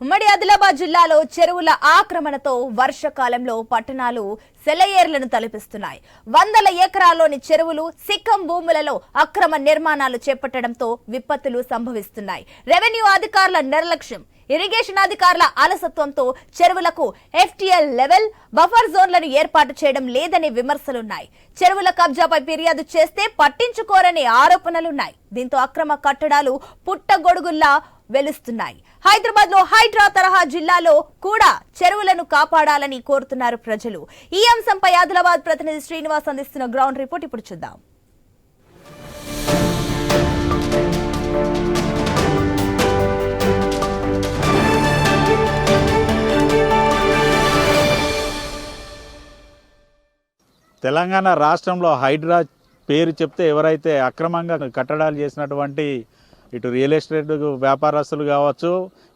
ఉమ్మడి ఆదిలాబాద్ జిల్లాలో చెరువుల ఆక్రమణతో వర్షకాలంలో పట్టణాలు సెలయేర్లను తలపిస్తున్నాయి. వందల ఎకరాల్లోని చెరువులు సిక్కం భూములలో అక్రమ నిర్మాణాలు చేపట్టడంతో విపత్తులు సంభవిస్తున్నాయి. రెవెన్యూ అధికారుల నిర్లక్ష్యం ఇరిగేషన్ అధికారుల అలసత్వంతో చెరువులకు ఎఫ్టీఎల్ లెవెల్ బఫర్ జోన్లను ఏర్పాటు చేయడం లేదనే విమర్శలున్నాయి. చెరువుల కబ్జాపై ఫిర్యాదు చేస్తే పట్టించుకోరనే ఆరోపణలున్నాయి. దీంతో అక్రమ కట్టడాలు పుట్టగొడుగుల్లా వెలుస్తున్నాయి. హైదరాబాద్లో హైడ్రా తరహా జిల్లాలో కూడా చెరువులను కాపాడాలని కోరుతున్నారు ప్రజలు. ఈ అంశంపై ఆదిలాబాద్ ప్రతినిధి శ్రీనివాస్ అందిస్తున్న గ్రౌండ్ రిపోర్ట్ ఇప్పుడు చూద్దాం. తెలంగాణ రాష్ట్రంలో హైడ్రా పేరు చెప్తే ఎవరైతే అక్రమంగా కట్టడాలు చేసినటువంటి ఇటు రియల్ ఎస్టేట్ వ్యాపారస్తులు కావచ్చు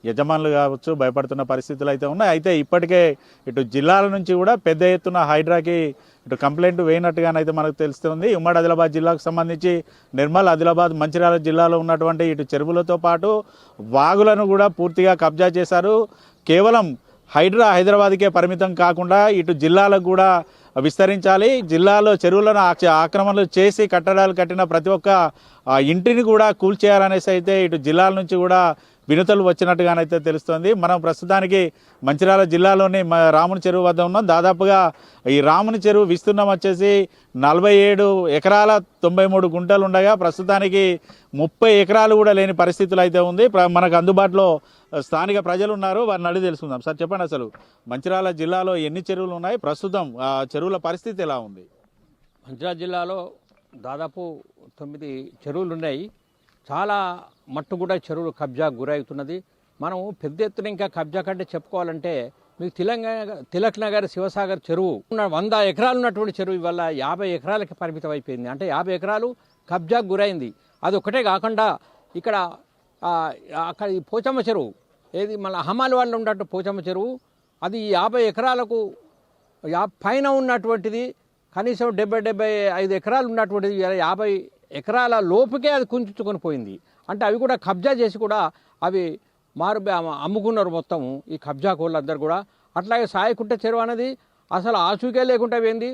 యజమానులు కావచ్చు భయపడుతున్న పరిస్థితులు అయితే ఉన్నాయి. అయితే ఇప్పటికే ఇటు జిల్లాల నుంచి కూడా పెద్ద ఎత్తున హైడ్రాకి ఇటు కంప్లైంట్ వేయనట్టుగానైతే మనకు తెలుస్తుంది. ఉమ్మడి ఆదిలాబాద్ జిల్లాకు సంబంధించి నిర్మల్ ఆదిలాబాద్ మంచిర్యాల జిల్లాలో ఉన్నటువంటి ఇటు చెరువులతో పాటు వాగులను కూడా పూర్తిగా కబ్జా చేశారు. కేవలం హైడ్రా హైదరాబాద్కే పరిమితం కాకుండా ఇటు జిల్లాలకు కూడా విస్తరించాలి. జిల్లాలో చెరువులను ఆక్రమణలు చేసి కట్టడాలు కట్టిన ప్రతి ఒక్క ఆ, ఇంటిని కూడా కూల్చేయాలనేసి అయితే ఇటు జిల్లాల నుంచి కూడా వినతులు వచ్చినట్టుగానైతే తెలుస్తోంది. మనం ప్రస్తుతానికి మంచిర్యాల జిల్లాలోని రాముని చెరువు వద్ద ఉన్నాం. దాదాపుగా ఈ రాముని చెరువు విస్తీర్ణం వచ్చేసి నలభై ఏడు ఎకరాల తొంభై మూడు గుంటలు ఉండగా ప్రస్తుతానికి ముప్పై ఎకరాలు కూడా లేని పరిస్థితులు అయితే ఉంది. మనకు అందుబాటులో స్థానిక ప్రజలు ఉన్నారు. వారిని అడిగి తెలుసుకుందాం. సార్ చెప్పండి అసలు మంచిర్యాల జిల్లాలో ఎన్ని చెరువులు ఉన్నాయి? ప్రస్తుతం ఆ చెరువుల పరిస్థితి ఎలా ఉంది? మంచిర్యాల జిల్లాలో దాదాపు తొమ్మిది చెరువులు ఉన్నాయి చాలా మట్టు కూడా చెరువులు కబ్జా గురవుతున్నది. మనం పెద్ద ఎత్తున ఇంకా కబ్జా కంటే చెప్పుకోవాలంటే మీకు తెలంగాణ తిలక్ నగర్ శివసాగర్ చెరువు ఉన్న వంద ఎకరాలు ఉన్నటువంటి చెరువు ఇవాళ యాభై ఎకరాలకి పరిమితం అయిపోయింది అంటే యాభై ఎకరాలు కబ్జా గురైంది. అది ఒకటే కాకుండా ఇక్కడ అక్కడ ఈ పోచమ్మ చెరువు ఏది మళ్ళీ హమాలి వాళ్ళు ఉన్నట్టు పోచమ్మ చెరువు అది యాభై ఎకరాలకు యా పైన ఉన్నటువంటిది కనీసం డెబ్బై డెబ్బై ఐదు ఎకరాలు ఉన్నటువంటిది యాభై ఎకరాల లోపుకే అది కుంచుకొని పోయింది. అంటే అవి కూడా కబ్జా చేసి కూడా అవి మారు అమ్ముకున్నారు మొత్తం ఈ కబ్జా కోళ్ళందరూ కూడా. అట్లాగే సాయకుంట చెరువు అనేది అసలు ఆచూకే లేకుండా పోయింది.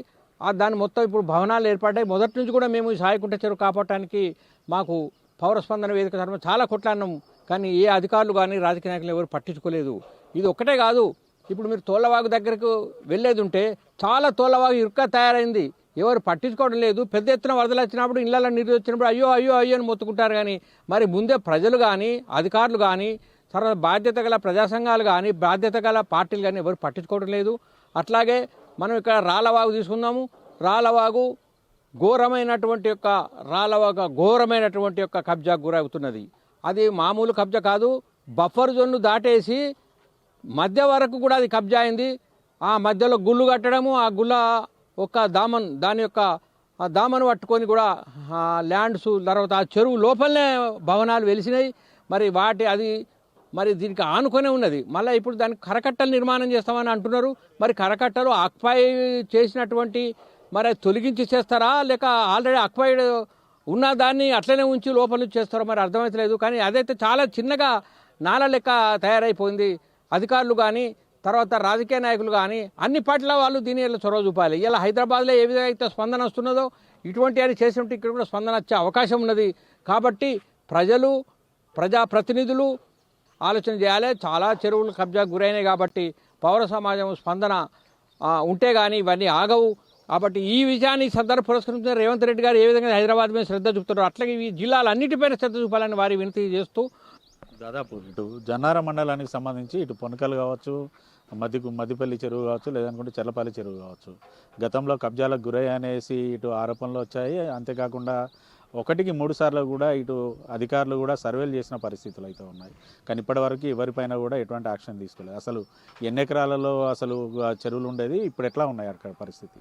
దాని మొత్తం ఇప్పుడు భవనాలు ఏర్పడ్డాయి. మొదటి నుంచి కూడా మేము ఈ సాయకుంట చెరువు కాపాడటానికి మాకు పౌర స్పందన వేదిక తరఫున చాలా కొట్లాడినాం. కానీ ఏ అధికారులు కానీ రాజకీయ నాయకులు ఎవరు పట్టించుకోలేదు. ఇది ఒక్కటే కాదు. ఇప్పుడు మీరు తోళ్ళవాగు దగ్గరకు వెళ్ళేది ఉంటే చాలా తోళ్ళవాగు ఇరుక్క తయారైంది. ఎవరు పట్టించుకోవడం లేదు. పెద్ద ఎత్తున వరదలు వచ్చినప్పుడు ఇళ్ళ నీరు వచ్చినప్పుడు అయ్యో అయ్యో అయ్యో అని మొత్తుకుంటారు కానీ మరి ముందే ప్రజలు కానీ అధికారులు కానీ తర్వాత బాధ్యత గల ప్రజాసంఘాలు కానీ బాధ్యత గల పార్టీలు కానీ ఎవరు పట్టించుకోవడం లేదు. అట్లాగే మనం ఇక్కడ రాళ్ళవాగు తీసుకుందాము. రాళ్ళవాగు ఘోరమైనటువంటి యొక్క రాళ్ళవాగ ఘోరమైనటువంటి యొక్క కబ్జా గురవుతున్నది. అది మామూలు కబ్జా కాదు. బఫర్ జోన్ను దాటేసి మధ్య వరకు కూడా అది కబ్జా అయింది. ఆ మధ్యలో గుళ్ళు కట్టడము ఆ గుళ్ళ ఒక దామన్ దాని యొక్క ఆ దామను పట్టుకొని కూడా ఆ ల్యాండ్స్ తర్వాత ఆ చెరువు లోపలనే భవనాలు వెలిసినాయి. మరి వాటి అది మరి దీనికి ఆనుకొనే ఉన్నది. మళ్ళీ ఇప్పుడు దానికి కరకట్టలు నిర్మాణం చేస్తామని అంటున్నారు. మరి కరకట్టలు అక్పై చేసినటువంటి మరి తొలగించి చేస్తారా? లేక ఆల్రెడీ అక్వైడ్ ఉన్న దాన్ని అట్లనే ఉంచి లోపల చేస్తారో మరి అర్థమవుతలేదు కానీ అదైతే చాలా చిన్నగా నాల లెక్క తయారైపోయింది. అధికారులు కానీ తర్వాత రాజకీయ నాయకులు కానీ అన్ని పట్ల వాళ్ళు దీని ఇలా చొరవ చూపాలి. ఇలా హైదరాబాద్లో ఏ విధంగా అయితే స్పందన వస్తున్నదో ఇటువంటి అని చేసినట్టు ఇక్కడ కూడా స్పందన వచ్చే అవకాశం ఉన్నది. కాబట్టి ప్రజలు ప్రజాప్రతినిధులు ఆలోచన చేయాలి. చాలా చెరువులు కబ్జా గురైనాయి కాబట్టి పౌర సమాజం స్పందన ఉంటే కానీ ఇవన్నీ ఆగవు. కాబట్టి ఈ విషయాన్ని సందర్భ పురస్కరించిన రేవంత్ రెడ్డి గారు ఏ విధంగా హైదరాబాద్ మీద శ్రద్ధ చూపుతున్నారు అట్లాగే ఈ జిల్లాలన్నిటిపైన శ్రద్ధ చూపాలని వారి వినతి చేస్తూ దాదాపు ఇటు జన్నార మండలానికి సంబంధించి ఇటు పొనకలు కావచ్చు మధ్య మధ్యపల్లి చెరువు కావచ్చు లేదనుకుంటే చెర్లపల్లి చెరువు కావచ్చు. గతంలో కబ్జాలకు గురై అనేసి ఇటు ఆరోపణలు వచ్చాయి. అంతేకాకుండా ఒకటికి మూడు సార్లు కూడా ఇటు అధికారులు కూడా సర్వేలు చేసిన పరిస్థితులు అయితే ఉన్నాయి. కానీ ఇప్పటివరకు ఎవరిపైన కూడా ఎటువంటి యాక్షన్ తీసుకోలేదు. అసలు ఎన్ని ఎకరాలలో అసలు చెరువులు ఉండేది ఇప్పుడు ఎట్లా ఉన్నాయి అక్కడ పరిస్థితి?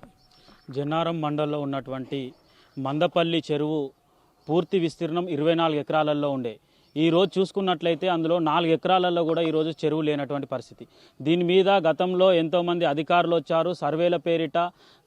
జన్నారం మండలంలో ఉన్నటువంటి మందపల్లి చెరువు పూర్తి విస్తీర్ణం ఇరవై నాలుగు ఎకరాలలో ఉండే. ఈ రోజు చూసుకున్నట్లయితే అందులో నాలుగు ఎకరాలలో కూడా ఈరోజు చెరువు లేనటువంటి పరిస్థితి. దీని మీద గతంలో ఎంతోమంది అధికారులు వచ్చారు సర్వేల పేరిట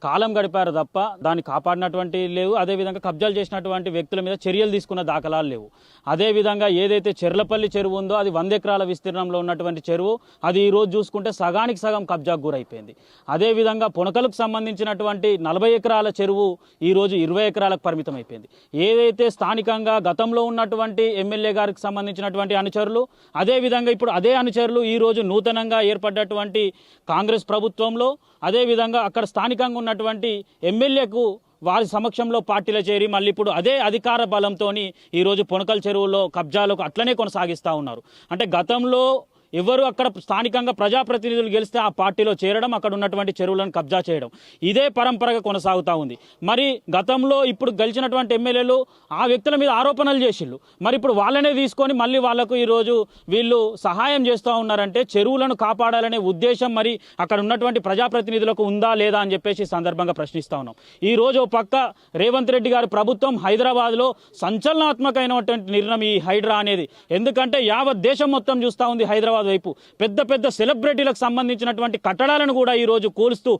కాలం గడిపారు తప్ప దాన్ని కాపాడినటువంటి లేవు. అదేవిధంగా కబ్జాలు చేసినటువంటి వ్యక్తుల మీద చర్యలు తీసుకున్న దాఖలాలు లేవు. అదేవిధంగా ఏదైతే చెర్లపల్లి చెరువు ఉందో అది వంద ఎకరాల విస్తీర్ణంలో ఉన్నటువంటి చెరువు. అది ఈరోజు చూసుకుంటే సగానికి సగం కబ్జాకు గురైపోయింది. అదేవిధంగా పునకలకు సంబంధించినటువంటి నలభై ఎకరాల చెరువు ఈరోజు ఇరవై ఎకరాలకు పరిమితం అయిపోయింది ఏదైతే స్థానికంగా గతంలో ఉన్నటువంటి ఎమ్మెల్యే గారికి సంబంధించినటువంటి అనుచరులు. అదేవిధంగా ఇప్పుడు అదే అనుచరులు ఈరోజు నూతనంగా ఏర్పడ్డటువంటి కాంగ్రెస్ ప్రభుత్వంలో అదేవిధంగా అక్కడ స్థానికంగా ఉన్నటువంటి ఎమ్మెల్యేకు వారి సమక్షంలో పార్టీలో చేరి మళ్ళీ ఇప్పుడు అదే అధికార బలంతో ఈరోజు పొనకల్ చెరువులో కబ్జాలకు అట్లనే కొనసాగిస్తూ ఉన్నారు. అంటే గతంలో ఎవరు అక్కడ స్థానికంగా ప్రజాప్రతినిధులు గెలిస్తే ఆ పార్టీలో చేరడం అక్కడ ఉన్నటువంటి చెరువులను కబ్జా చేయడం. ఇదే పరంపరగా కొనసాగుతూ ఉంది. మరి గతంలో ఇప్పుడు గెలిచినటువంటి ఎమ్మెల్యేలు ఆ వ్యక్తుల మీద ఆరోపణలు చేసిళ్ళు. మరి ఇప్పుడు వాళ్ళనే తీసుకొని మళ్ళీ వాళ్ళకు ఈరోజు వీళ్ళు సహాయం చేస్తూ ఉన్నారంటే చెరువులను కాపాడాలనే ఉద్దేశం మరి అక్కడ ఉన్నటువంటి ప్రజాప్రతినిధులకు ఉందా లేదా అని చెప్పేసి సందర్భంగా ప్రశ్నిస్తా ఉన్నాం. ఈ రోజు ఓ పక్క రేవంత్ రెడ్డి గారి ప్రభుత్వం హైదరాబాద్లో సంచలనాత్మకమైనటువంటి నిర్ణయం ఈ హైడ్రా అనేది. ఎందుకంటే యావత్ దేశం మొత్తం చూస్తూ ఉంది హైదరాబాద్ వైపు పెద్ద పెద్ద సెలబ్రిటీలకు సంబంధించినటువంటి కట్టడాలను కూడా ఈ రోజు కూలుస్తూ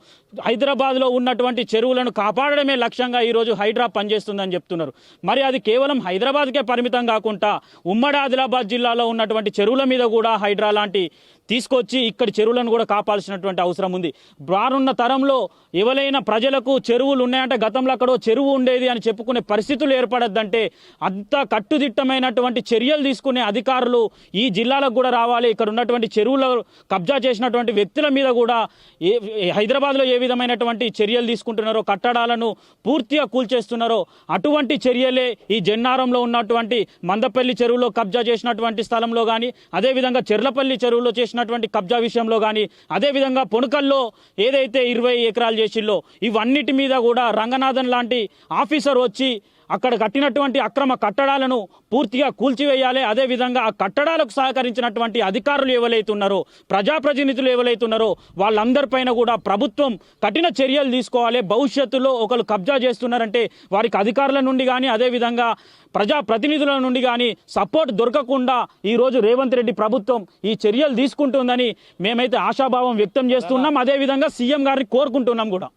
హైదరాబాద్లో ఉన్నటువంటి చెరువులను కాపాడడమే లక్ష్యంగా ఈరోజు హైడ్రా పనిచేస్తుందని చెప్తున్నారు. మరి అది కేవలం హైదరాబాద్కే పరిమితం కాకుండా ఉమ్మడి ఆదిలాబాద్ జిల్లాలో ఉన్నటువంటి చెరువుల మీద కూడా హైడ్రా లాంటి తీసుకొచ్చి ఇక్కడ చెరువులను కూడా కాపాల్సినటువంటి అవసరం ఉంది. రానున్న తరంలో ఎవరైనా ప్రజలకు చెరువులు ఉన్నాయంటే గతంలో అక్కడో చెరువు ఉండేది అని చెప్పుకునే పరిస్థితులు ఏర్పడద్దంటే అంత కట్టుదిట్టమైనటువంటి చర్యలు తీసుకునే అధికారులు ఈ జిల్లాలకు కూడా రావాలి. ఇక్కడ ఉన్నటువంటి చెరువులు కబ్జా చేసినటువంటి వ్యక్తుల మీద కూడా ఏ హైదరాబాద్లో ఏ విధమైనటువంటి చర్యలు తీసుకుంటున్నారో కట్టడాలను పూర్తిగా కూల్చేస్తున్నారో అటువంటి చర్యలే ఈ జన్నారంలో ఉన్నటువంటి మందపల్లి చెరువులో కబ్జా చేసినటువంటి స్థలంలో కానీ అదేవిధంగా చెర్లపల్లి చెరువులో చేసినటువంటి కబ్జా విషయంలో కానీ అదేవిధంగా పొనుకల్లో ఏదైతే ఇరవై ఎకరాలు చేసిల్లో ఇవన్నిటి మీద కూడా రంగనాథన్ లాంటి ఆఫీసర్ వచ్చి అక్కడ కట్టినటువంటి అక్రమ కట్టడాలను పూర్తిగా కూల్చివేయాలి. అదేవిధంగా ఆ కట్టడాలకు సహకరించినటువంటి అధికారులు ఎవరైతున్నారో ప్రజాప్రతినిధులు ఎవరైతున్నారో వాళ్ళందరిపైన కూడా ప్రభుత్వం కఠిన చర్యలు తీసుకోవాలి. భవిష్యత్తులో ఒకరు కబ్జా చేస్తున్నారంటే వారికి అధికారుల నుండి కానీ అదేవిధంగా ప్రజాప్రతినిధుల నుండి కానీ సపోర్ట్ దొరకకుండా ఈరోజు రేవంత్ రెడ్డి ప్రభుత్వం ఈ చర్యలు తీసుకుంటుందని మేమైతే ఆశాభావం వ్యక్తం చేస్తున్నాం. అదేవిధంగా సీఎం గారిని కోరుకుంటున్నాం కూడా.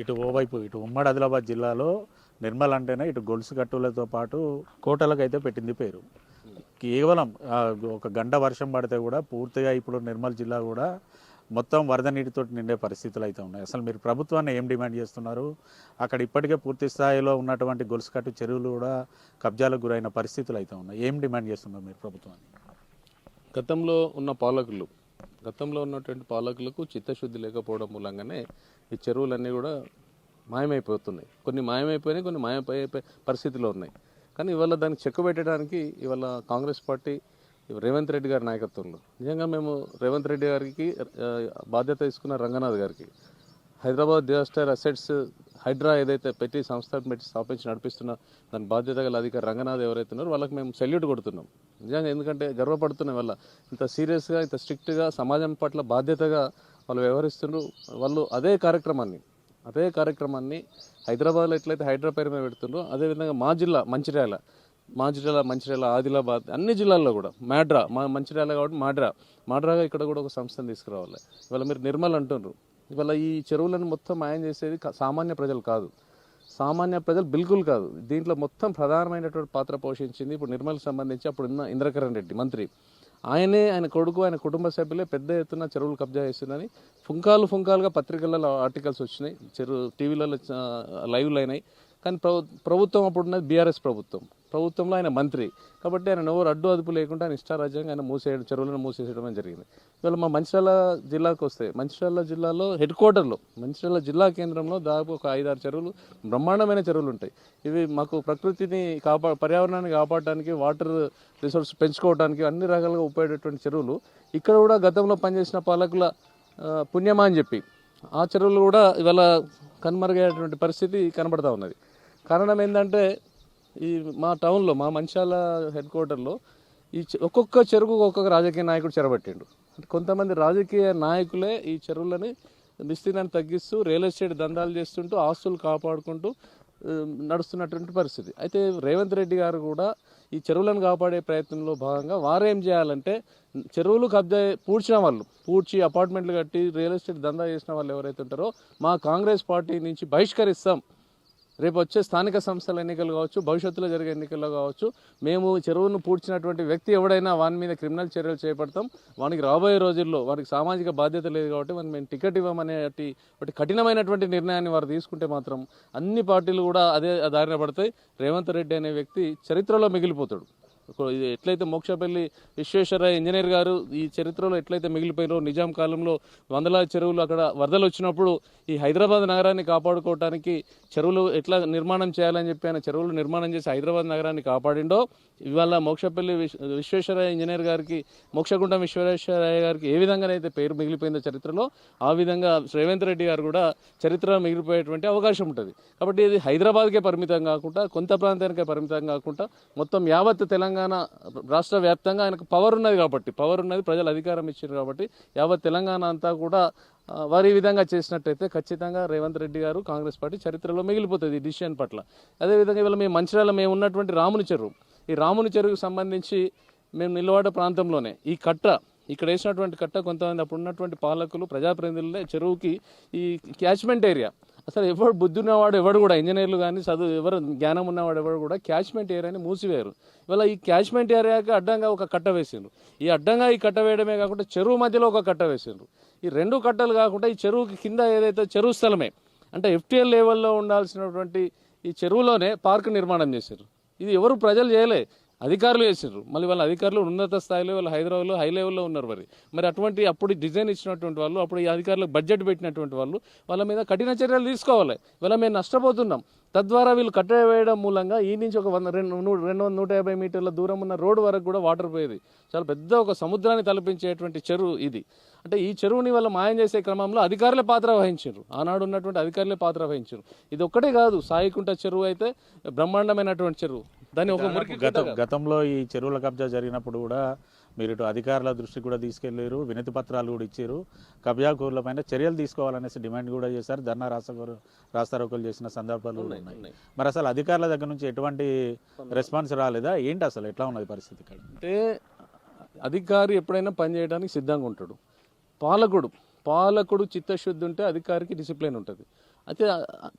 ఇటు ఓవైపు ఇటు ఉమ్మడి ఆదిలాబాద్ జిల్లాలో నిర్మల్ అంటేనే ఇటు గొలుసు కట్టులతో పాటు కోటలకు అయితే పెట్టింది పేరు. కేవలం ఒక గంట వర్షం పడితే కూడా పూర్తిగా ఇప్పుడు నిర్మల్ జిల్లా కూడా మొత్తం వరద నీటితో నిండే పరిస్థితులు అయితే ఉన్నాయి. అసలు మీరు ప్రభుత్వాన్ని ఏం డిమాండ్ చేస్తున్నారు? అక్కడ ఇప్పటికే పూర్తి స్థాయిలో ఉన్నటువంటి గొలుసు కట్టు చెరువులు కూడా కబ్జాలకు గురైన పరిస్థితులు అయితే ఉన్నాయి. ఏం డిమాండ్ చేస్తున్నారు మీరు ప్రభుత్వాన్ని? గతంలో ఉన్న పాలకులు గతంలో ఉన్నటువంటి పాలకులకు చిత్తశుద్ధి లేకపోవడం మూలంగానే ఈ చెరువులన్నీ కూడా మాయమైపోతున్నాయి. కొన్ని మాయమైపోయినాయి కొన్ని మాయమైపోయే పరిస్థితిలో ఉన్నాయి. కానీ ఇవాళ దానికి చెక్కు పెట్టడానికి ఇవాళ కాంగ్రెస్ పార్టీ రేవంత్ రెడ్డి గారి నాయకత్వంలో. నిజంగా మేము రేవంత్ రెడ్డి గారికి బాధ్యత తీసుకున్న రంగనాథ్ గారికి హైదరాబాద్ డిజాస్టర్ అసెట్స్ హైడ్రా ఏదైతే పెట్టి సంస్థ పెట్టి స్థాపించి నడిపిస్తున్న దాని బాధ్యత గల అధికారి రంగనాథ్ ఎవరైతే ఉన్నారో వాళ్ళకి మేము సెల్యూట్ కొడుతున్నాం. నిజంగా ఎందుకంటే గర్వపడుతున్నాం వల్ల ఇంత సీరియస్గా ఇంత స్ట్రిక్ట్గా సమాజం పట్ల బాధ్యతగా వాళ్ళు వ్యవహరిస్తున్నారు వాళ్ళు అదే కార్యక్రమాన్ని అదే కార్యక్రమాన్ని హైదరాబాద్లో ఎట్లయితే హైడ్రా పేరు మీద పెడుతుండ్రో అదేవిధంగా మా జిల్లా మంచిర్యాల మంచిర్యాల మంచిర్యాల ఆదిలాబాద్ అన్ని జిల్లాల్లో కూడా మాడ్రా మా మంచిర్యాల కాబట్టి మాడ్రా మాడ్రాగా ఇక్కడ కూడా ఒక సంస్థను తీసుకురావాలి. ఇవాళ మీరు నిర్మల్ అంటున్నారు ఇవాళ ఈ చెరువులను మొత్తం మాయం చేసేది సామాన్య ప్రజలు కాదు. సామాన్య ప్రజలు బిల్కుల్ కాదు. దీంట్లో మొత్తం ప్రధానమైనటువంటి పాత్ర పోషించింది ఇప్పుడు నిర్మల్కి సంబంధించి అప్పుడు ఉన్న ఇంద్రకరణ్ రెడ్డి మంత్రి. ఆయనే ఆయన కొడుకు ఆయన కుటుంబ సభ్యులే పెద్ద ఎత్తున చెరువులు కబ్జా చేస్తుందని ఫుంకాలు ఫుంకాలుగా పత్రికలలో ఆర్టికల్స్ వచ్చినాయి. చెరువు టీవీలలో లైవ్లు అయినాయి. కానీ ప్రభు ప్రభుత్వం అప్పుడు ఉన్నది బీఆర్ఎస్ ప్రభుత్వం. ప్రభుత్వంలో ఆయన మంత్రి. కాబట్టి ఆయన ఎవరు అడ్డు అదుపు లేకుండా ఆయన ఇష్టారాజ్యంగా ఆయన మూసేయడం చెరువులను మూసేయడం జరిగింది. ఇవాళ మా మంచిర్యాల జిల్లాకు వస్తే మంచిర్యాల జిల్లాలో హెడ్ క్వార్టర్లో మంచిర్యాల జిల్లా కేంద్రంలో దాదాపు ఒక ఐదారు చెరువులు బ్రహ్మాండమైన చెరువులు ఉంటాయి. ఇవి మాకు ప్రకృతిని కాపా పర్యావరణాన్ని కాపాడటానికి వాటర్ రిసోర్స్ పెంచుకోవడానికి అన్ని రకాలుగా ఉపయోగపడేటువంటి చెరువులు. ఇక్కడ కూడా గతంలో పనిచేసిన పాలకుల పుణ్యమా అని చెప్పి ఆ చెరువులు కూడా ఇవాళ కనుమరుగైనటువంటి పరిస్థితి కనబడతా ఉన్నది. కారణం ఏంటంటే ఈ మా టౌన్లో మా మంచాల హెడ్ క్వార్టర్లో ఈ చె- ఒక్కొక్క చెరువు ఒక్కొక్క రాజకీయ నాయకుడు చెరబట్టిండు. కొంతమంది రాజకీయ నాయకులే ఈ చెరువులని విస్తీర్ణాన్ని తగ్గిస్తూ రియల్ ఎస్టేట్ దందాలు చేస్తుంటూ ఆస్తులు కాపాడుకుంటూ నడుస్తున్నటువంటి పరిస్థితి. అయితే రేవంత్ రెడ్డి గారు కూడా ఈ చెరువులను కాపాడే ప్రయత్నంలో భాగంగా వారేం చేయాలంటే చెరువులు కబ్జా పూడ్చిన వాళ్ళు పూడ్చి అపార్ట్మెంట్లు కట్టి రియల్ ఎస్టేట్ దందా చేసిన వాళ్ళు ఎవరైతే ఉంటారో మా కాంగ్రెస్ పార్టీ నుంచి బహిష్కరిస్తాం. రేపు వచ్చే స్థానిక సంస్థల ఎన్నికలు కావచ్చు భవిష్యత్తులో జరిగే ఎన్నికల్లో కావచ్చు మేము చెరువును పూడ్చినటువంటి వ్యక్తి ఎవడైనా వాని మీద క్రిమినల్ చర్యలు చేపడతాం. వానికి రాబోయే రోజుల్లో వారికి సామాజిక బాధ్యత లేదు కాబట్టి మనం మేము టికెట్ ఇవ్వమనే ఒకటి కఠినమైనటువంటి నిర్ణయాన్ని వారు తీసుకుంటే మాత్రం అన్ని పార్టీలు కూడా అదే దారిన పడతాయి. రేవంత్ రెడ్డి అనే వ్యక్తి చరిత్రలో మిగిలిపోతాడు. ఎట్లయితే మోక్షపల్లి విశ్వేశ్వరయ్య ఇంజనీర్ గారు ఈ చరిత్రలో ఎట్లయితే మిగిలిపోయినో నిజాం కాలంలో వందలాది చెరువులు అక్కడ వరదలు వచ్చినప్పుడు ఈ హైదరాబాద్ నగరాన్ని కాపాడుకోవడానికి చెరువులు ఎట్లా నిర్మాణం చేయాలని చెప్పి ఆయన చెరువులు నిర్మాణం చేసి హైదరాబాద్ నగరాన్ని కాపాడిండో ఇవాళ మోక్షపల్లి విశ్వేశ్వరయ్య ఇంజనీర్ గారికి మోక్షగుండం విశ్వేశ్వరయ్య గారికి ఏ విధంగానైతే పేరు మిగిలిపోయిందో చరిత్రలో ఆ విధంగా రేవంత్ రెడ్డి గారు కూడా చరిత్ర మిగిలిపోయేటువంటి అవకాశం ఉంటుంది. కాబట్టి ఇది హైదరాబాద్కే పరిమితం కాకుండా కొంత ప్రాంతానికే పరిమితం కాకుండా మొత్తం యావత్ తెలంగాణ తెలంగాణ రాష్ట్ర వ్యాప్తంగా ఆయనకు పవర్ ఉన్నది కాబట్టి పవర్ ఉన్నది ప్రజలు అధికారం ఇచ్చారు కాబట్టి యావత్ తెలంగాణ అంతా కూడా ఆ, వారు ఈ విధంగా చేసినట్టయితే ఖచ్చితంగా రేవంత్ రెడ్డి గారు కాంగ్రెస్ పార్టీ చరిత్రలో మిగిలిపోతుంది ఈ డిసిషన్ పట్ల. అదేవిధంగా ఇవాళ మేము మంచిర్యాల మేము ఉన్నటువంటి రాముని చెరువు. ఈ రాముని చెరువుకు సంబంధించి మేము నిలవాడ ప్రాంతంలోనే ఈ కట్ట ఇక్కడ వేసినటువంటి కట్ట కొంతమంది అప్పుడు ఉన్నటువంటి పాలకులు ప్రజాప్రతినిధులే చెరువుకి ఈ క్యాచ్మెంట్ ఏరియా అసలు ఎవడు బుద్ధి ఉన్నవాడు ఎవడు కూడా ఇంజనీర్లు కానీ చదువు ఎవరు జ్ఞానం ఉన్నవాడు ఎవడు కూడా క్యాచ్మెంట్ ఏరియాని మూసివేయరు. ఇవాళ ఈ క్యాచ్మెంట్ ఏరియాకి అడ్డంగా ఒక కట్ట వేసిండ్రు. ఈ అడ్డంగా ఈ కట్ట వేయడమే కాకుండా చెరువు మధ్యలో ఒక కట్ట వేసిండ్రు. ఈ రెండు కట్టలు కాకుండా ఈ చెరువుకి కింద ఏదైతే చెరువు స్థలమే అంటే ఎఫ్టీఎల్ లెవెల్లో ఉండాల్సినటువంటి ఈ చెరువులోనే పార్క్ నిర్మాణం చేశారు ఇది ఎవరు ప్రజలు చేయలే. అధికారులు చేసినారు మళ్ళీ వాళ్ళ అధికారులు ఉన్నత స్థాయిలో వాళ్ళు హైదరాబాద్లో హై లెవెల్లో ఉన్నారు మరి. మరి అటువంటి అప్పుడు డిజైన్ ఇచ్చినటువంటి వాళ్ళు అప్పుడు ఈ అధికారులకు బడ్జెట్ పెట్టినటువంటి వాళ్ళు వాళ్ళ మీద కఠిన చర్యలు తీసుకోవాలి. ఇవాళ మేము నష్టపోతున్నాం. తద్వారా వీళ్ళు కట్టవేయడం మూలంగా ఈ నుంచి ఒక వంద రెండు రెండు వందల నూట యాభై మీటర్ల దూరం ఉన్న రోడ్డు వరకు కూడా వాటర్ పోయేది. చాలా పెద్ద ఒక సముద్రాన్ని తలపించేటువంటి చెరువు ఇది. అంటే ఈ చెరువుని వాళ్ళ మాయం చేసే క్రమంలో అధికారులే పాత్ర వహించారు ఆనాడు ఉన్నటువంటి అధికారులే పాత్ర వహించారు ఇది ఒక్కటే కాదు సాయికుంట చెరువు అయితే బ్రహ్మాండమైనటువంటి చెరువు. దాన్ని ఒక మురికి గత గతంలో ఈ చెరువుల కబ్జా జరిగినప్పుడు కూడా మీరు ఇటు అధికారుల దృష్టికి కూడా తీసుకెళ్ళారు వినతి పత్రాలు కూడా ఇచ్చారు. కబ్జాకూరుల పైన చర్యలు తీసుకోవాలనేసి డిమాండ్ కూడా చేశారు. ధర్నా రాస్తారోకలు రాస్తారోకలు చేసిన సందర్భాలు ఉన్నాయి. మరి అసలు అధికారుల దగ్గర నుంచి ఎటువంటి రెస్పాన్స్ రాలేదా? ఏంటి అసలు ఎట్లా ఉన్నది పరిస్థితి ఇక్కడ? అంటే అధికారి ఎప్పుడైనా పని చేయడానికి సిద్ధంగా ఉంటాడు. పాలకుడు పాలకుడు చిత్తశుద్ధి ఉంటే అధికారికి డిసిప్లిన్ ఉంటుంది. అయితే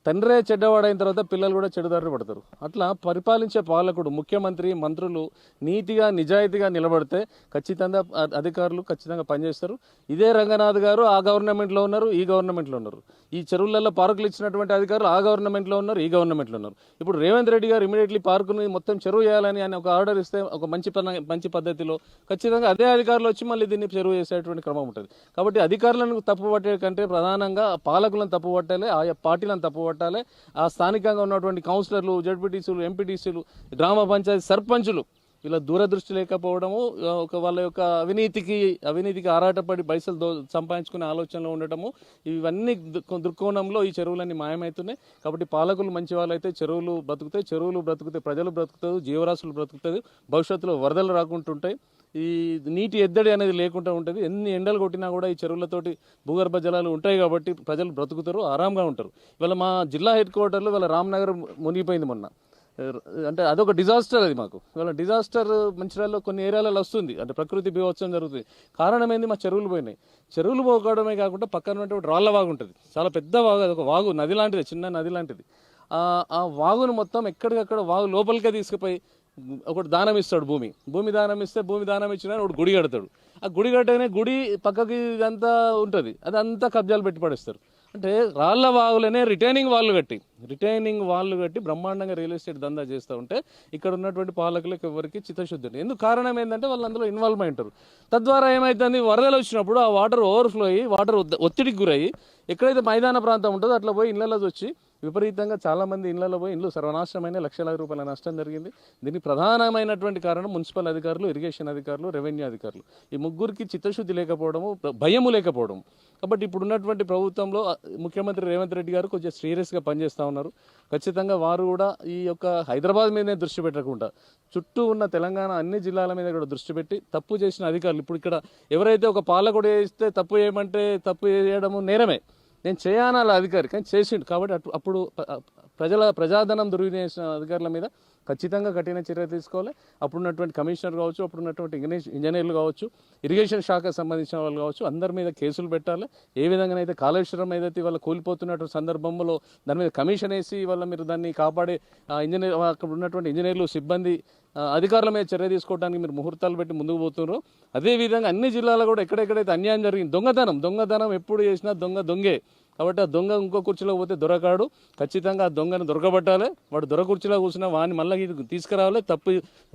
తండ్రే చెడ్డవాడైన తర్వాత పిల్లలు కూడా చెడుదారి పడతారు. అట్లా పరిపాలించే పాలకుడు ముఖ్యమంత్రి మంత్రులు నీతిగా నిజాయితీగా నిలబడితే ఖచ్చితంగా అధికారులు ఖచ్చితంగా పనిచేస్తారు. ఇదే రంగనాథ్ గారు ఆ గవర్నమెంట్లో ఉన్నారు ఈ గవర్నమెంట్లో ఉన్నారు. ఈ చెరువులలో పార్కులు ఇచ్చినటువంటి అధికారులు ఆ గవర్నమెంట్లో ఉన్నారు ఈ గవర్నమెంట్లో ఉన్నారు. ఇప్పుడు రేవంత్ రెడ్డి గారు ఇమీడియట్లీ పార్కుని మొత్తం చెరువు చేయాలని ఆయన ఒక ఆర్డర్ ఇస్తే ఒక మంచి మంచి పద్ధతిలో ఖచ్చితంగా అదే అధికారులు వచ్చి మళ్ళీ దీన్ని చెరువు చేసేటువంటి క్రమం ఉంటుంది. కాబట్టి అధికారులను తప్పు పట్టే కంటే ప్రధానంగా పాలకులను తప్పుపట్టాలి ఆయా పార్టీలను తప్పుపట్టాలి. ఆ స్థానికంగా ఉన్నటువంటి కౌన్సిలర్లు జడ్పీటీసీలు ఎంపీటీసీలు గ్రామ పంచాయతీ సర్పంచులు ఇలా దూరదృష్టి లేకపోవడము ఒక వాళ్ళ యొక్క అవినీతికి అవినీతికి ఆరాటపడి పైసలు దో సంపాదించుకునే ఆలోచనలో ఉండటము ఇవన్నీ దృక్కోణంలో ఈ చెరువులన్నీ మాయమవుతున్నాయి కాబట్టి పాలకులు మంచి వాళ్ళైతే చెరువులు బ్రతుకుతాయి చెరువులు బ్రతుకుతాయి ప్రజలు బ్రతుకుతారు జీవరాశులు బ్రతుకుతుంది భవిష్యత్తులో వరదలు రాకుంటుంటాయి ఈ నీటి ఎద్దడి అనేది లేకుండా ఉంటుంది. ఎన్ని ఎండలు కొట్టినా కూడా ఈ చెరువులతోటి భూగర్భ జలాలు ఉంటాయి కాబట్టి ప్రజలు బ్రతుకుతారు ఆరాంగా ఉంటారు. ఇవాళ మా జిల్లా హెడ్ క్వార్టర్లో ఇవాళ రామ్నగర్ మునిగిపోయింది మొన్న. అంటే అదొక డిజాస్టర్ అది మాకు. ఇవాళ డిజాస్టర్ మంచిర్యాలలో కొన్ని ఏరియాలలో వస్తుంది. అంటే ప్రకృతి బీభత్సం జరుగుతుంది. కారణం ఏంది మా చెరువులు పోయినాయి. చెరువులు పోకడమే కాకుండా పక్కన ఉన్నటువంటి రాళ్ళ వాగు ఉంటుంది. చాలా పెద్ద వాగు అది ఒక వాగు నది లాంటిది చిన్న నది లాంటిది. ఆ- ఆ వాగును మొత్తం ఎక్కడికక్కడ వాగు లోపలికే తీసుకుపోయి ఒకటి దానం ఇస్తాడు భూమి. భూమి దానం ఇస్తే భూమి దానం ఇచ్చిన ఒకటి గుడి కడతాడు. ఆ గుడి కట్టగానే గుడి పక్కకి ఇదంతా ఉంటుంది. అదంతా కబ్జాలు పెట్టి పడేస్తారు. అంటే రాళ్ళ వాగులనే రిటైనింగ్ వాళ్ళు కట్టి రిటైనింగ్ వాళ్ళు కట్టి బ్రహ్మాండంగా రియల్ ఎస్టేట్ దందా చేస్తూ ఉంటే ఇక్కడ ఉన్నటువంటి పాలకులకు ఎవరికి చిత్తశుద్ధి ఉంటుంది ఎందుకు కారణం ఏంటంటే వాళ్ళు అందులో ఇన్వాల్వ్ అయి ఉంటారు. తద్వారా ఏమైతుంది? వరదలు వచ్చినప్పుడు ఆ వాటర్ ఓవర్ఫ్లో అయ్యి వాటర్ ఒత్తిడికి గురయ్యి ఎక్కడైతే మైదాన ప్రాంతం ఉంటుందో అట్లా పోయి ఇళ్ళలో వచ్చి విపరీతంగా చాలా మంది ఇళ్ళలో పోయి ఇండ్లు సర్వనాశనమైన లక్షలాది రూపాయల నష్టం జరిగింది. దీనికి ప్రధానమైనటువంటి కారణం మున్సిపల్ అధికారులు ఇరిగేషన్ అధికారులు రెవెన్యూ అధికారులు. ఈ ముగ్గురికి చిత్తశుద్ధి లేకపోవడము భయము లేకపోవడం. కాబట్టి ఇప్పుడు ఉన్నటువంటి ప్రభుత్వంలో ముఖ్యమంత్రి రేవంత్ రెడ్డి గారు కొంచెం సీరియస్గా పనిచేస్తూ ఉన్నారు. ఖచ్చితంగా వారు కూడా ఈ యొక్క హైదరాబాద్ మీదనే దృష్టి పెట్టకుండా చుట్టూ ఉన్న తెలంగాణ అన్ని జిల్లాల మీద కూడా దృష్టి పెట్టి తప్పు చేసిన అధికారులు. ఇప్పుడు ఇక్కడ ఎవరైతే ఒక పాలకుడు చేస్తే తప్పు చేయమంటే తప్పు చేయడము నేరమే. నేను చేయనాల అధికారి కానీ చేసిండు. కాబట్టి అటు- అప్పుడు ప్రజల ప్రజాధనం దుర్వినియోగించిన అధికారుల మీద ఖచ్చితంగా కఠిన చర్య తీసుకోవాలి. అప్పుడున్నటువంటి కమిషనర్ కావచ్చు అప్పుడున్నటువంటి ఇంజనీర్లు కావచ్చు ఇరిగేషన్ శాఖకు సంబంధించిన వాళ్ళు కావచ్చు అందరి మీద కేసులు పెట్టాలి. ఏ విధంగానైతే కాళేశ్వరం ఏదైతే వాళ్ళ కూలిపోతున్నటువంటి సందర్భంలో దాని మీద కమిషన్ వేసి వాళ్ళ మీరు దాన్ని కాపాడే ఇంజనీర్ అక్కడ ఉన్నటువంటి ఇంజనీర్లు సిబ్బంది అధికారుల మీద చర్య తీసుకోవడానికి మీరు ముహూర్తాలు పెట్టి ముందుకు పోతున్నారు. అదేవిధంగా అన్ని జిల్లాలో కూడా ఎక్కడెక్కడైతే అన్యాయం జరిగింది దొంగతనం దొంగతనం ఎప్పుడు చేసినా దొంగ దొంగే. కాబట్టి ఆ దొంగ ఇంకో కుర్చీలో పోతే దొరకాడు. ఖచ్చితంగా ఆ దొంగను దొరకబట్టాలి. వాడు దొర కుర్చీలో కూర్చున్న వాడిని మళ్ళీ తీసుకురావాలి. తప్పు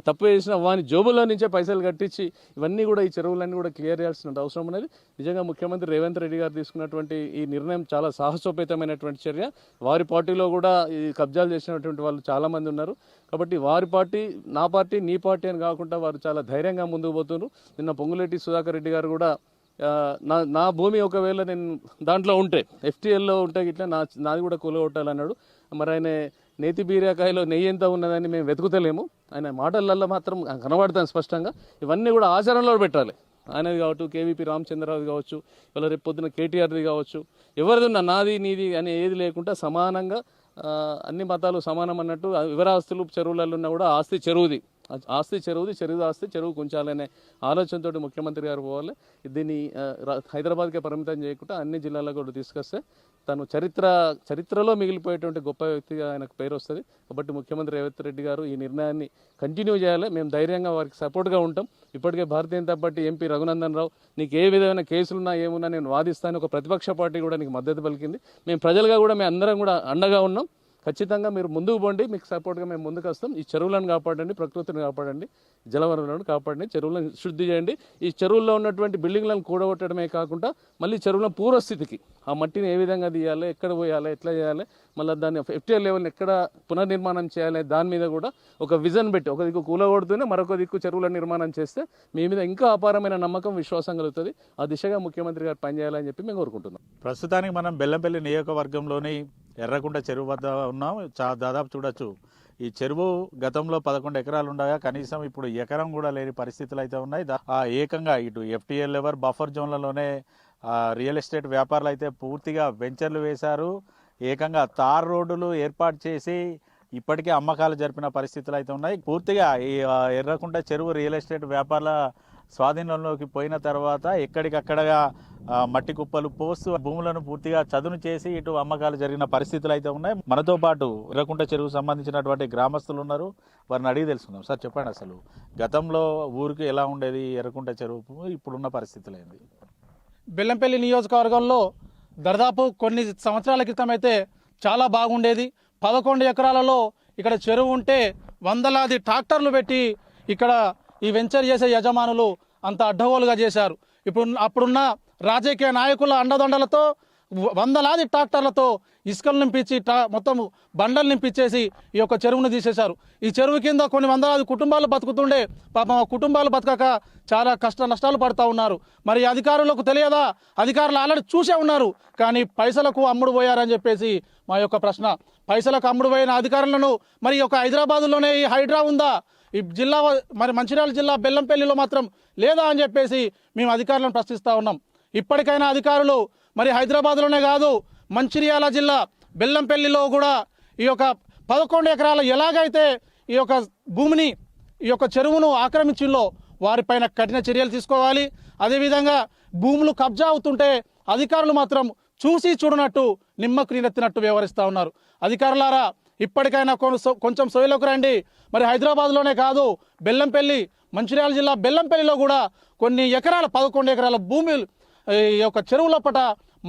తప్పు చేసిన వాని జోబులో నుంచే పైసలు కట్టించి ఇవన్నీ కూడా ఈ చెరువులన్నీ కూడా క్లియర్ చేయాల్సిన అవసరం ఉన్నది. నిజంగా ముఖ్యమంత్రి రేవంత్ రెడ్డి గారు తీసుకున్నటువంటి ఈ నిర్ణయం చాలా సాహసోపేతమైనటువంటి చర్య. వారి పార్టీలో కూడా ఈ కబ్జాలు చేసినటువంటి వాళ్ళు చాలామంది ఉన్నారు. కాబట్టి వారి పార్టీ నా పార్టీ నీ పార్టీ అని కాకుండా వారు చాలా ధైర్యంగా ముందుకు పోతున్నారు. నిన్న పొంగులేటి సుధాకర్ రెడ్డి గారు కూడా నా నా భూమి ఒకవేళ నేను దాంట్లో ఉంటే ఎఫ్టీఎల్లో ఉంటే ఇట్లా నా నాది కూడా కూలగొట్టాలన్నాడు. మరి ఆయన నేతి బీరకాయలో నెయ్యి ఎంత ఉన్నదని మేము వెతుకుతలేము. ఆయన మాటలల్లో మాత్రం కనబడతాను స్పష్టంగా. ఇవన్నీ కూడా ఆచరణలో పెట్టాలి. ఆయనది కావచ్చు కేవీపీ రామచంద్రరావు కావచ్చు ఇవాళ రేపు పొద్దున కేటీఆర్ది కావచ్చు. ఎవరిది ఉన్నా నాది నీది అని ఏది లేకుండా సమానంగా అన్ని మతాలు సమానం అన్నట్టు వివరాస్తులు ఆస్తులు చెరువులలో ఉన్నా కూడా ఆస్తి చెరువుది. ఆస్తి చెరువుది చెరువు ఆస్తి చెరువు కుంచాలనే ఆలోచనతోటి ముఖ్యమంత్రి గారు పోవాలి. దీన్ని హైదరాబాద్కే పరిమితం చేయకుండా అన్ని జిల్లాలకు కూడా తీసుకొస్తే తను చరిత్ర చరిత్రలో మిగిలిపోయేటువంటి గొప్ప వ్యక్తిగా ఆయనకు పేరు వస్తుంది. కాబట్టి ముఖ్యమంత్రి రేవంత్ రెడ్డి గారు ఈ నిర్ణయాన్ని కంటిన్యూ చేయాలి. మేము ధైర్యంగా వారికి సపోర్ట్గా ఉంటాం. ఇప్పటికే భారతీయ జనతా పార్టీ ఎంపీ రఘునందన్ రావు నీకు ఏ విధమైన కేసులున్నా ఏమున్నా నేను వాదిస్తాను. ఒక ప్రతిపక్ష పార్టీ కూడా నీకు మద్దతు పలికింది. మేము ప్రజలుగా కూడా మేము అందరం కూడా అండగా ఉన్నాం. ఖచ్చితంగా మీరు ముందుకు పోండి మీకు సపోర్ట్గా మేము ముందుకు వస్తాం. ఈ చెరువులను కాపాడండి ప్రకృతిని కాపాడండి జలవనరులను కాపాడండి చెరువులను శుద్ధి చేయండి. ఈ చెరువుల్లో ఉన్నటువంటి బిల్డింగ్లను కూడగొట్టడమే కాకుండా మళ్ళీ చెరువుల పూర్వస్థితికి ఆ మట్టిని ఏ విధంగా తీయాలి ఎక్కడ పోయాలి ఎట్లా చేయాలి మళ్ళీ దాన్ని ఎఫ్టీఆర్ లెవెల్ని ఎక్కడ పునర్నిర్మాణం చేయాలి దాని మీద కూడా ఒక విజన్ పెట్టి ఒక దిక్కు కూలగొడుతూనే మరొక దిక్కు చెరువుల నిర్మాణం చేస్తే మీ మీద ఇంకా అపారమైన నమ్మకం విశ్వాసం కలుగుతుంది. ఆ దిశగా ముఖ్యమంత్రి గారు పనిచేయాలని చెప్పి మేము కోరుకుంటున్నాం. ప్రస్తుతానికి మనం బెల్లంపల్లి నియోజకవర్గంలోని ఎర్రకుంట చెరువు వద్ద ఉన్నాం. చా దాదాపు చూడొచ్చు. ఈ చెరువు గతంలో పదకొండు ఎకరాలు ఉండగా కనీసం ఇప్పుడు ఎకరం కూడా లేని పరిస్థితులు అయితే ఉన్నాయి. ఆ ఏకంగా ఇటు ఎఫ్టీఎల్ లెవర్ బఫర్ జోన్లలోనే రియల్ ఎస్టేట్ వ్యాపారులు అయితే పూర్తిగా వెంచర్లు వేశారు. ఏకంగా తార్ రోడ్డులు ఏర్పాటు చేసి ఇప్పటికే అమ్మకాలు జరిపిన పరిస్థితులు అయితే ఉన్నాయి. పూర్తిగా ఈ ఎర్రకుండ ఎర్రకుంట చెరువు రియల్ ఎస్టేట్ వ్యాపారుల స్వాధీనంలోకి పోయిన తర్వాత ఎక్కడికక్కడగా మట్టి కుప్పలు పోస్తూ భూములను పూర్తిగా చదును చేసి ఇటు అమ్మకాలు జరిగిన పరిస్థితులు అయితే ఉన్నాయి. మనతో పాటు ఇరకుంట చెరువు సంబంధించినటువంటి గ్రామస్తులు ఉన్నారు. వారిని అడిగి తెలుసుకుందాం. సార్ చెప్పండి అసలు. గతంలో ఊరికి ఎలా ఉండేది ఎర్రకుంట చెరువు? ఇప్పుడున్న పరిస్థితులు ఏంది? బెల్లంపల్లి నియోజకవర్గంలో దాదాపు కొన్ని సంవత్సరాల క్రితం అయితే చాలా బాగుండేది. పదకొండు ఎకరాలలో ఇక్కడ చెరువు ఉంటే వందలాది ట్రాక్టర్లు పెట్టి ఇక్కడ ఈ వెంచర్ చేసే యజమానులు అంత అడ్డగోలుగా చేశారు. ఇప్పుడు అప్పుడున్న రాజకీయ నాయకుల అండదండలతో వందలాది ట్రాక్టర్లతో ఇసుకలు నింపించి ట్రా మొత్తం బండలు నింపించేసి ఈ యొక్క చెరువును తీసేశారు. ఈ చెరువు కింద కొన్ని వందలాది కుటుంబాలు బతుకుతుండే పాపం కుటుంబాలు బతకక చాలా కష్ట నష్టాలు పడుతూ ఉన్నారు. మరి అధికారులకు తెలియదా? అధికారులు ఆల్రెడీ చూసే ఉన్నారు. కానీ పైసలకు అమ్ముడు పోయారని చెప్పేసి మా యొక్క ప్రశ్న. పైసలకు అమ్ముడు పోయిన అధికారులను మరి ఈ యొక్క హైదరాబాదులోనే ఈ హైడ్రా ఉందా? ఈ జిల్లా మరి మంచిర్యాల జిల్లా బెల్లంపల్లిలో మాత్రం లేదా అని చెప్పేసి మేము అధికారులను ప్రశ్నిస్తూ ఉన్నాం. ఇప్పటికైనా అధికారులు మరి హైదరాబాద్లోనే కాదు మంచిర్యాల జిల్లా బెల్లంపల్లిలో కూడా ఈ యొక్క పదకొండు ఎకరాల ఎలాగైతే ఈ యొక్క భూమిని ఈ యొక్క చెరువును ఆక్రమించిందో వారిపైన కఠిన చర్యలు తీసుకోవాలి. అదేవిధంగా భూములు కబ్జా అవుతుంటే అధికారులు మాత్రం చూసి చూడనట్టు నిమ్మకు నీరెత్తినట్టు వ్యవహరిస్తూ ఉన్నారు. అధికారులారా ఇప్పటికైనా కొంచెం సొయ్యలోకి రండి. మరి హైదరాబాద్లోనే కాదు బెల్లంపల్లి మంచిర్యాల జిల్లా బెల్లంపల్లిలో కూడా కొన్ని ఎకరాల పదకొండు ఎకరాల భూమి ఈ యొక్క చెరువుల పట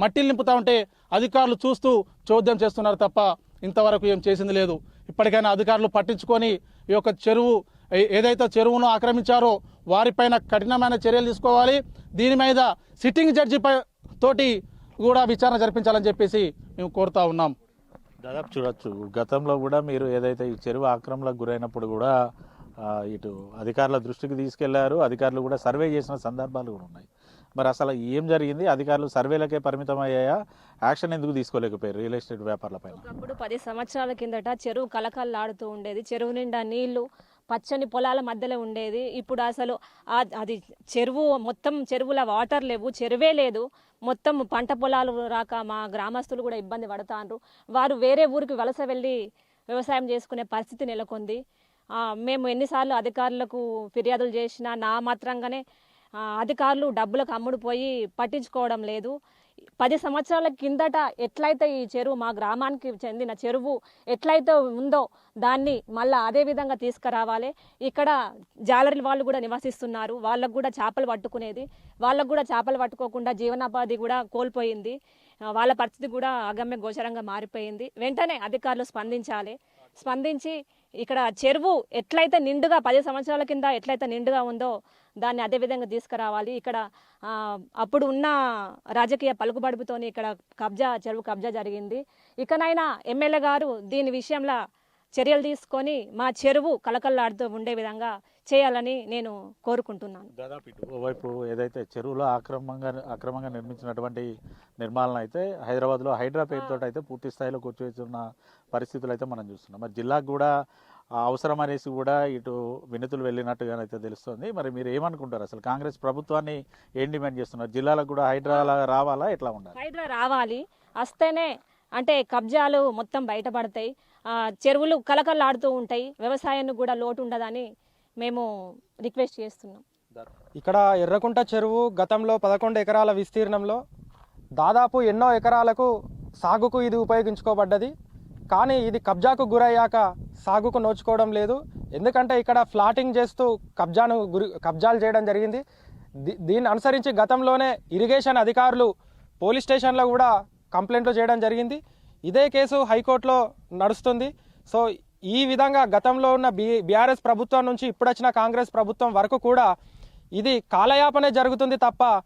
మట్టిలు నింపుతా ఉంటే అధికారులు చూస్తూ చోద్యం చేస్తున్నారు తప్ప ఇంతవరకు ఏం చేసింది లేదు. ఇప్పటికైనా అధికారులు పట్టించుకొని ఈ యొక్క చెరువు ఏదైతే చెరువును ఆక్రమించారో వారిపైన కఠినమైన చర్యలు తీసుకోవాలి. దీని మీద సిట్టింగ్ జడ్జి పై తోటి కూడా విచారణ జరిపించాలని చెప్పేసి మేము కోరుతా ఉన్నాం. దాదాపు చూడొచ్చు. గతంలో కూడా మీరు ఏదైతే ఈ చెరువు ఆక్రమణలకు గురైనప్పుడు కూడా ఇటు అధికారుల దృష్టికి తీసుకెళ్ళారు. అధికారులు కూడా సర్వే చేసిన సందర్భాలు కూడా ఉన్నాయి. మరి అసలు ఏం జరిగింది? అధికారులు సర్వేలకే పరిమితం అయ్యాయా యాక్షన్ ఎందుకు తీసుకోలేకపోయారు రియల్ ఎస్టేట్ వ్యాపారులపై ఇప్పుడు పది సంవత్సరాల కిందట చెరువు కలకల్లాడుతూ ఉండేది. చెరువు నిండా నీళ్ళు పచ్చని పొలాల మధ్యలో ఉండేది. ఇప్పుడు అసలు అది చెరువు మొత్తం చెరువుల వాటర్ లేవు చెరువే లేదు. మొత్తం పంట పొలాలు రాక మా గ్రామస్తులు కూడా ఇబ్బంది పడతాండ్రు. వారు వేరే ఊరికి వలస వెళ్ళి వ్యవసాయం చేసుకునే పరిస్థితి నెలకొంది. మేము ఎన్నిసార్లు అధికారులకు ఫిర్యాదులు చేసినా నా మాత్రంగానే అధికారులు డబ్బులకు అమ్ముడుపోయి పట్టించుకోవడం లేదు. పది సంవత్సరాల కిందట ఎట్లయితే ఈ చెరువు మా గ్రామానికి చెందిన చెరువు ఎట్లయితే ఉందో దాన్ని మళ్ళీ అదే విధంగా తీసుకురావాలి. ఇక్కడ జాలరీ వాళ్ళు కూడా నివసిస్తున్నారు. వాళ్ళకు కూడా చేపలు పట్టుకునేది. వాళ్ళకు కూడా చేపలు పట్టుకోకుండా జీవనోపాధి కూడా కోల్పోయింది. వాళ్ళ పరిస్థితి కూడా అగమ్య గోచరంగా మారిపోయింది. వెంటనే అధికారులు స్పందించాలి. స్పందించి ఇక్కడ చెరువు ఎట్లయితే నిండుగా పది సంవత్సరాల కింద ఎట్లయితే నిండుగా ఉందో దాన్ని అదే విధంగా తీసుకురావాలి. ఇక్కడ అప్పుడు ఉన్న రాజకీయ పలుకుబడుపుతోని ఇక్కడ కబ్జా చెరువు కబ్జా జరిగింది. ఇకనైనా ఎమ్మెల్యే గారు దీని విషయంలో చర్యలు తీసుకొని మా చెరువు కలకల్లాడుతూ ఉండే విధంగా చేయాలని నేను కోరుకుంటున్నాను. దాదాపు ఇటు ఓవైపు ఏదైతే చెరువులో ఆక్రమంగా అక్రమంగా నిర్మించినటువంటి నిర్మాణం అయితే హైదరాబాద్లో హైడ్రా పేరుతో అయితే పూర్తి స్థాయిలో కూర్చోవచ్చున్న పరిస్థితులు అయితే మనం చూస్తున్నాం. మరి జిల్లాకు కూడా అవసరం అనేసి కూడా ఇటు వినతులు వెళ్ళినట్టుగా అయితే తెలుస్తుంది. మరి మీరు ఏమనుకుంటారు? అసలు కాంగ్రెస్ ప్రభుత్వాన్ని ఏం డిమాండ్ చేస్తున్నారు? జిల్లాలకు కూడా హైడ్రా లాగా రావాలా? ఎట్లా ఉండాలి? హైడ్రా రావాలి. వస్తేనే అంటే కబ్జాలు మొత్తం బయటపడతాయి. ఆ, చెరువులు కలకల్లాడుతూ ఉంటాయి. వ్యవసాయానికి కూడా లోటు ఉండదని మేము రిక్వెస్ట్ చేస్తున్నాం. ఇక్కడ ఎర్రకుంట చెరువు గతంలో పదకొండు ఎకరాల విస్తీర్ణంలో దాదాపు ఎన్నో ఎకరాలకు సాగుకు ఇది ఉపయోగించుకోబడ్డది. కానీ ఇది కబ్జాకు గురయ్యాక సాగుకు నోచుకోవడం లేదు. ఎందుకంటే ఇక్కడ ఫ్లాటింగ్ చేస్తూ కబ్జాను గురి కబ్జాలు చేయడం జరిగింది. దీ- దీన్ని అనుసరించి గతంలోనే ఇరిగేషన్ అధికారులు పోలీస్ స్టేషన్లో కూడా కంప్లైంట్లు చేయడం జరిగింది. ఇదే కేసు హైకోర్టులో నడుస్తుంది. సో ఈ విధంగా గతంలో ఉన్న బి బీఆర్ఎస్ ప్రభుత్వం నుంచి ఇప్పుడొచ్చిన కాంగ్రెస్ ప్రభుత్వం వరకు కూడా ఇది కాలయాపనే జరుగుతుంది తప్ప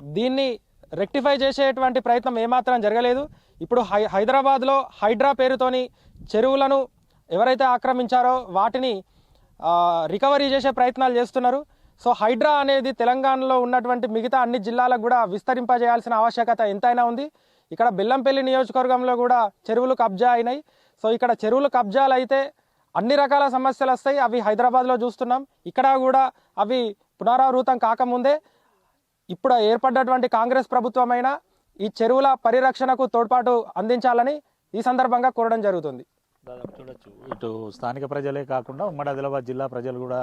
దీన్ని రెక్టిఫై చేసేటువంటి ప్రయత్నం ఏమాత్రం జరగలేదు. ఇప్పుడు హై హైదరాబాద్లో హైడ్రా పేరుతోని చెరువులను ఎవరైతే ఆక్రమించారో వాటిని రికవరీ చేసే ప్రయత్నాలు చేస్తున్నారు. సో హైడ్రా అనేది తెలంగాణలో ఉన్నటువంటి మిగతా అన్ని జిల్లాలకు కూడా విస్తరింపజేయాల్సిన ఆవశ్యకత ఎంతైనా ఉంది. ఇక్కడ బెల్లంపల్లి నియోజకవర్గంలో కూడా చెరువులు కబ్జా అయినాయి. సో ఇక్కడ చెరువులు కబ్జాలు అయితే అన్ని రకాల సమస్యలు వస్తాయి అవి హైదరాబాద్లో చూస్తున్నాం. ఇక్కడ కూడా అవి పునరావృతం కాకముందే ఇప్పుడు ఏర్పడ్డటువంటి కాంగ్రెస్ ప్రభుత్వమైన ఈ చెరువుల పరిరక్షణకు తోడ్పాటు అందించాలని ఈ సందర్భంగా కోరడం జరుగుతుంది. దాదాపు చూడొచ్చు. ఇటు స్థానిక ప్రజలే కాకుండా ఉమ్మడి ఆదిలాబాద్ జిల్లా ప్రజలు కూడా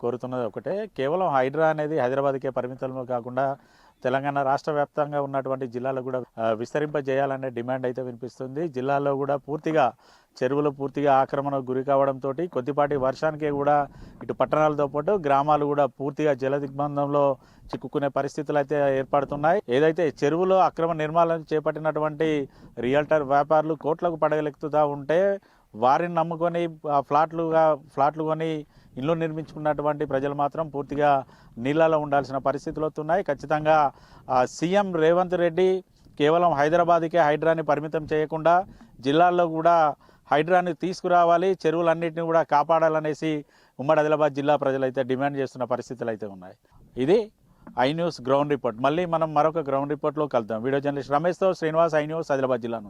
కోరుతున్నది ఒకటే. కేవలం హైడ్రా అనేది హైదరాబాద్కే పరిమితంలో కాకుండా తెలంగాణ రాష్ట్ర వ్యాప్తంగా ఉన్నటువంటి జిల్లాలకు కూడా విస్తరింపజేయాలనే డిమాండ్ అయితే వినిపిస్తుంది. జిల్లాలో కూడా పూర్తిగా చెరువులు పూర్తిగా ఆక్రమణకు గురి కావడంతో కొద్దిపాటి వర్షానికే కూడా ఇటు పట్టణాలతో పాటు గ్రామాలు కూడా పూర్తిగా జల దిగ్బంధంలో చిక్కుకునే పరిస్థితులు అయితే ఏర్పడుతున్నాయి. ఏదైతే చెరువులో అక్రమ నిర్మాణం చేపట్టినటువంటి రియల్టర్ వ్యాపారులు కోట్లకు పడగలెక్కుతూ ఉంటే వారిని నమ్ముకొని ఫ్లాట్లుగా ఫ్లాట్లు కొని ఇల్లు నిర్మించుకున్నటువంటి ప్రజలు మాత్రం పూర్తిగా నీళ్ళలో ఉండాల్సిన పరిస్థితులు వస్తున్నాయి. ఖచ్చితంగా సీఎం రేవంత్ రెడ్డి కేవలం హైదరాబాద్కే హైడ్రాని పరిమితం చేయకుండా జిల్లాల్లో కూడా హైడ్రాని తీసుకురావాలి చెరువులన్నింటినీ కూడా కాపాడాలనేసి ఉమ్మడి ఆదిలాబాద్ జిల్లా ప్రజలైతే డిమాండ్ చేస్తున్న పరిస్థితులు అయితే ఉన్నాయి. ఇది ఐ న్యూస్ గ్రౌండ్ రిపోర్ట్. మళ్ళీ మనం మరొక గ్రౌండ్ రిపోర్ట్లో కలుద్దాం. వీడియో జర్నలిస్ట్ రమేష్తో శ్రీనివాస్ ఐ న్యూస్ ఆదిలాబాద్ జిల్లా నుండి.